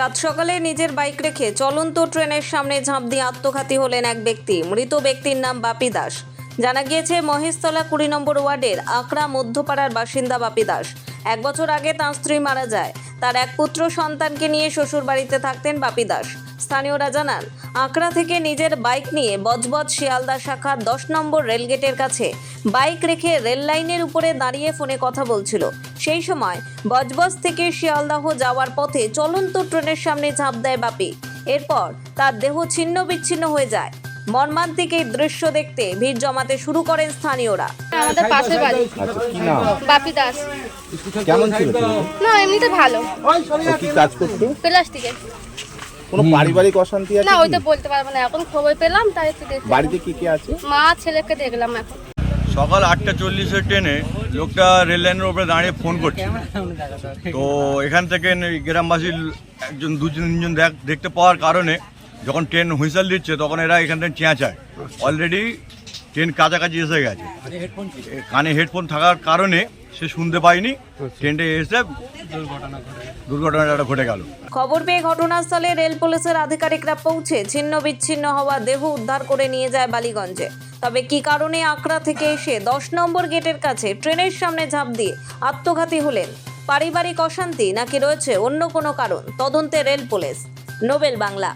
সাত সকালে নিজের বাইক রেখে চলন্ত ট্রেনের সামনে ঝাঁপ দিয়ে আত্মঘাতী হলেন এক ব্যক্তি। মৃত ব্যক্তির নাম বাপি দাস। জানা গিয়েছে, মহেশতলা কুড়ি নম্বর ওয়ার্ডের আকড়া মধ্যপাড়ার বাসিন্দা বাপি দাস। এক বছর আগে তাঁর স্ত্রী মারা যায়। তার এক পুত্র সন্তানকে নিয়ে শ্বশুর বাড়িতে থাকতেন বাপি দাস। স্থানীয়রা জানান আকরা থেকে নিজের বাইক নিয়ে বজবজ শিয়ালদা শাখার দশ নম্বর রেলগেটের কাছে বাইক রেখে রেল লাইনের উপরে দাঁড়িয়ে ফোনে কথা বলছিল। সেই সময় বজবজ থেকে শিয়ালদাহ যাওয়ার পথে চলন্ত ট্রেনের সামনে ঝাঁপ দেয় বাপি। এরপর তার দেহ ছিন্ন বিচ্ছিন্ন হয়ে যায়। মর্মান্তিক এই দৃশ্য দেখতে ভিড় জমাতে শুরু করেন স্থানীয়রা। আমাদের পাশে বাড়ি। আচ্ছা বাপি দাস। কেমন ছিল না এমনিতে ভালো। কি কাজ করতো? প্লাস্টিকে কোনো পারিবারিক অশান্তি আছে না ওইটা বলতে পারব না। এখন খবর পেলাম তাই একটু বাড়িতে কি কি আছে? মা ছেলেকে দেখলাম এখন। সকাল আটটা চল্লিশের ট্রেনে লোকটা রেল লাইনের উপরে দাঁড়িয়ে ফোন করছে। তো এখান থেকে গ্রামবাসীর একজন দু তিনজন দেখ- দেখতে পাওয়ার কারণে যখন ট্রেন হুইসেল দিচ্ছে তখন এরা এখান থেকে চেঁচায় অলরেডি ট্রেন কাছাকাছি এসে গেছে। কানে হেডফোন থাকার কারণে সে শুনতে পায়নি। ট্রেনটা এসে দুর্ঘটনাটা ঘটে গেল। খবর পেয়ে ঘটনাস্থলে রেল পুলিশের আধিকারিকরা পৌঁছে ছিন্ন বিচ্ছিন্ন হওয়া দেহ উদ্ধার করে নিয়ে যায় বালিগঞ্জে। তবে কি কারণে আকরা থেকে এসে দশ নম্বর গেটের কাছে ট্রেনের সামনে ঝাঁপ দিয়ে আত্মঘাতী হলেন? পারিবারিক অশান্তি নাকি রয়েছে অন্য কোনো কারণ? তদন্তে রেল পুলিশ। নোবেল বাংলা।